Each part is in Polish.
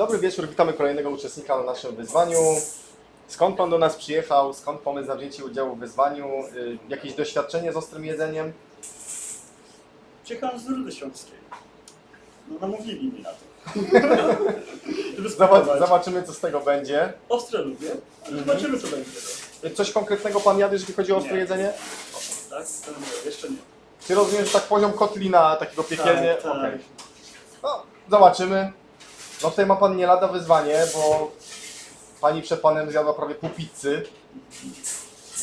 Dobry wieczór, witamy kolejnego uczestnika na naszym wyzwaniu. Skąd Pan do nas przyjechał? Skąd pomysł na wzięcie udziału w wyzwaniu? Y, Jakieś doświadczenie z ostrym jedzeniem? Przyjechałem z Rudy Śląskiej. No namówili mi na to. Żeby Zobacz, spróbować. zobaczymy, co z tego będzie. Ostre lubię, ale Mhm. zobaczymy co będzie. Y, Coś konkretnego Pan jadł, jeżeli chodzi o ostre Nie. jedzenie? Tak? To nie, jeszcze nie. Czy rozumiem, że tak poziom kotlina takiego piekielnie? Tak, tak. Okej. No, zobaczymy. No tutaj ma Pan nie lada wyzwanie, bo Pani przed Panem zjadła prawie pół pizzy,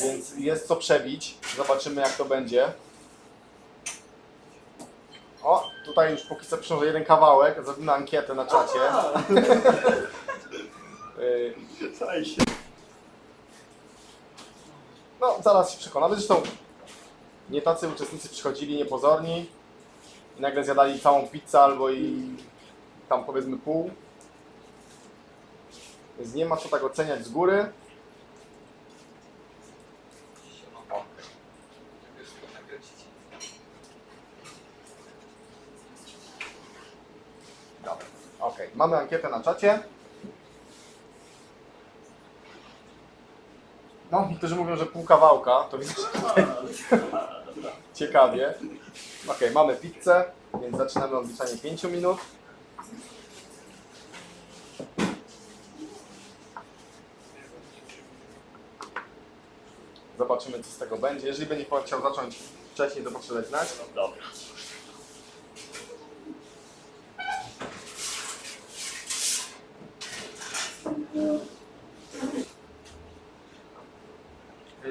więc jest co przebić. Zobaczymy, jak to będzie. O, tutaj już póki co przyszło jeden kawałek, zrobimy ankietę na czacie. Y, Słuchaj się. No, zaraz się przekonamy. Zresztą nie tacy uczestnicy przychodzili niepozorni i nagle zjadali całą pizzę albo i tam powiedzmy pół. Więc nie ma co tak oceniać z góry. Dobra, okej. Mamy ankietę na czacie. No, niektórzy mówią, że pół kawałka, to widzę, ciekawie. Okej, mamy pizzę, więc zaczynamy odliczanie 5 minut. Zobaczymy, co z tego będzie. Jeżeli będzie pan chciał zacząć wcześniej, to proszę dać znać. Dobra.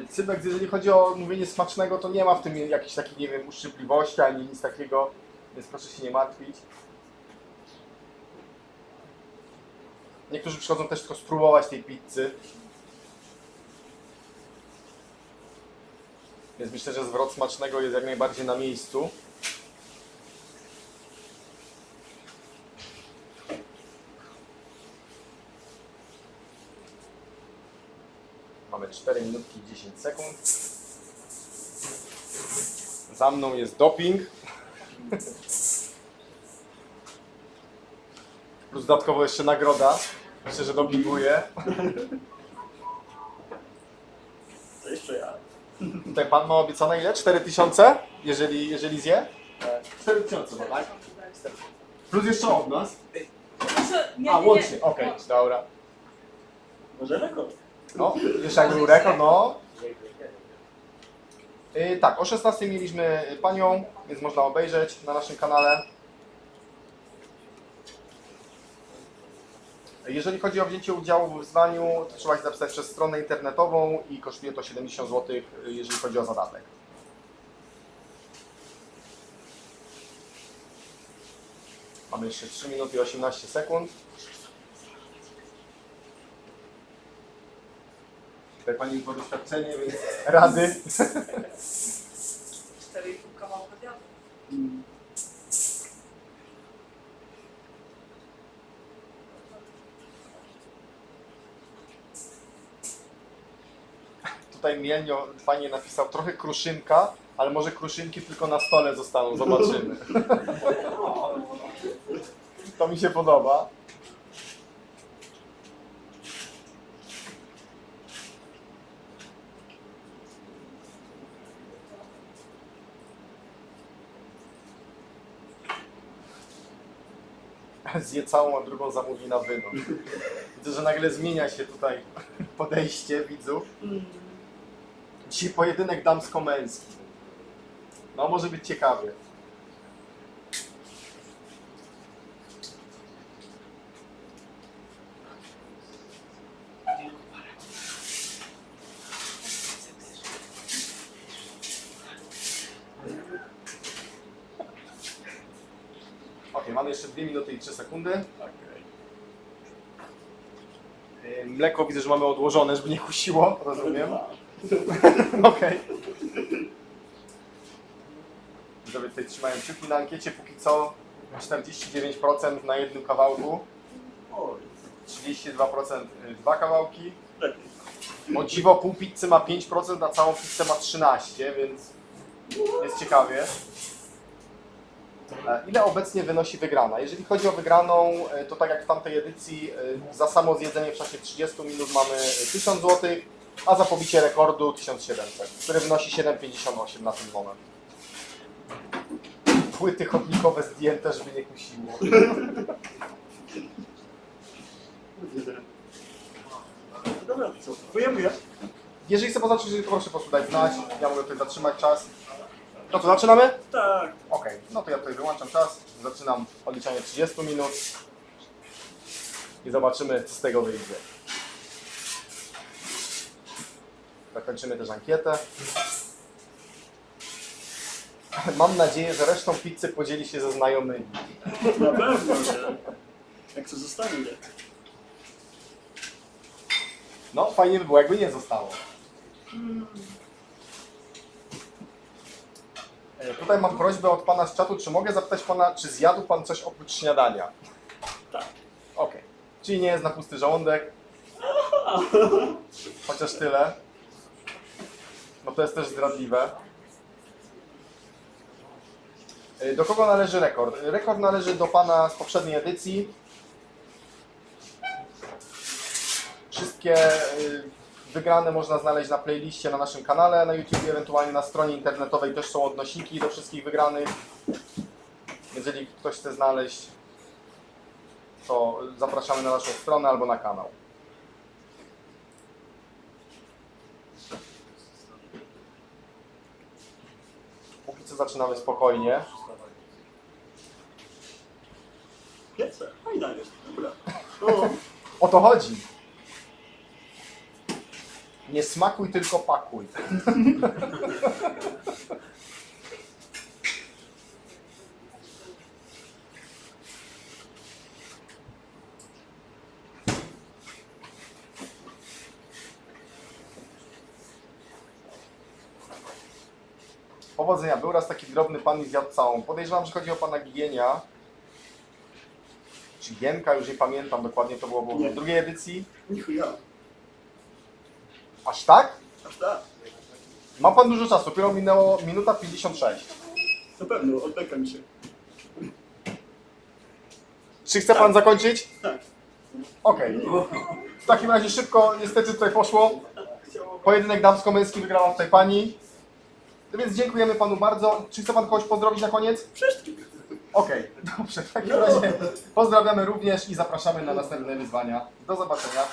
Cybek, jeżeli chodzi o mówienie smacznego, to nie ma w tym jakichś takich, nie wiem, uszczypliwości ani nic takiego, więc proszę się nie martwić. Niektórzy przychodzą też tylko spróbować tej pizzy. Więc myślę, że zwrot smacznego jest jak najbardziej na miejscu. Mamy 4 minutki i 10 sekund. Za mną jest doping. Plus dodatkowo jeszcze nagroda. Myślę, że dopinguję. To jeszcze ja. Tutaj pan ma obiecane ile? 4000? Jeżeli, jeżeli zje? 4000 ma, tak? Plus jeszcze od nas. Nie, A, nie, łącznie, nie. okej, dobra. Może rekord. No, jeszcze jak był rekord, no. Yy, tak, o 16 mieliśmy panią, więc można obejrzeć na naszym kanale. Jeżeli chodzi o wzięcie udziału w wyzwaniu, to trzeba się zapisać przez stronę internetową i kosztuje to 70 zł, jeżeli chodzi o zadatek. Mamy jeszcze 3 minuty i 18 sekund. Tutaj pani ma doświadczenie, więc rady. 4,5 kawałka zjadł. Mm. Tutaj Mielnio fajnie napisał trochę kruszynka, ale może kruszynki tylko na stole zostaną, zobaczymy. To mi się podoba. Zje całą, a drugą zamówi na wynos. Widzę, że nagle zmienia się tutaj podejście widzów. Dzisiaj pojedynek damsko-męski. No, może być ciekawie. Ok, mamy jeszcze 2 minuty i 3 sekundy. Mleko widzę, że mamy odłożone, żeby nie kusiło, rozumiem. Okej. Widzowie tutaj trzymają kciuki na ankiecie, póki co 49% na jednym kawałku, Oj, 32% y, dwa kawałki. O dziwo pół pizzy ma 5%, a całą pizzę ma 13%, więc jest ciekawie. E, Ile obecnie wynosi wygrana? Jeżeli chodzi o wygraną, e, to tak jak w tamtej edycji, e, za samo zjedzenie w czasie 30 minut mamy e, 1000 zł, a za pobicie rekordu 1700, który wynosi 7,58 na ten moment. Płyty chodnikowe zdjęte, żeby nie kusiło. Dobra, to co? Ja? Jeżeli chcę poznaczyć, to proszę po prostu dać znać, ja mogę tutaj zatrzymać czas. To co, zaczynamy? Tak. Ok, no to ja tutaj wyłączam czas, zaczynam odliczanie 30 minut i zobaczymy, co z tego wyjdzie. Zakończymy też ankietę. Mam nadzieję, że resztą pizzy podzieli się ze znajomymi. Na pewno, że... Jak to zostanie, nie? No, fajnie by było, jakby nie zostało. E, Tutaj mam prośbę od pana z czatu, czy mogę zapytać pana, czy zjadł pan coś oprócz śniadania? Tak. Okej. Czyli nie jest na pusty żołądek. Chociaż tyle. No to jest też zdradliwe. Y, Do kogo należy rekord? Rekord należy do pana z poprzedniej edycji. Wszystkie y, wygrane można znaleźć na playliście na naszym kanale na YouTube, ewentualnie na stronie internetowej też są odnośniki do wszystkich wygranych. Jeżeli ktoś chce znaleźć to zapraszamy na naszą stronę albo na kanał. Zaczynamy spokojnie. Piece. Fajna jest. Dobra. O, O to chodzi. Nie smakuj, tylko pakuj. Powodzenia. Był raz taki drobny pan i zjadł całą. Podejrzewam, że chodzi o pana Gienia. Czy Gienka, już nie pamiętam dokładnie, to było w drugiej edycji. nichuja. Aż tak? Aż tak. Ma pan dużo czasu, dopiero minęło minuta 56. Na pewno, odbekam się. Czy chce pan zakończyć? Tak. Okej. W takim razie szybko, niestety tutaj poszło. Pojedynek damsko-męski wygrała tutaj pani. No Więc dziękujemy panu bardzo. Czy chce pan kogoś pozdrowić na koniec? Wszystkich. Okej, dobrze. W takim razie pozdrawiamy również i zapraszamy na następne wyzwania. Do zobaczenia.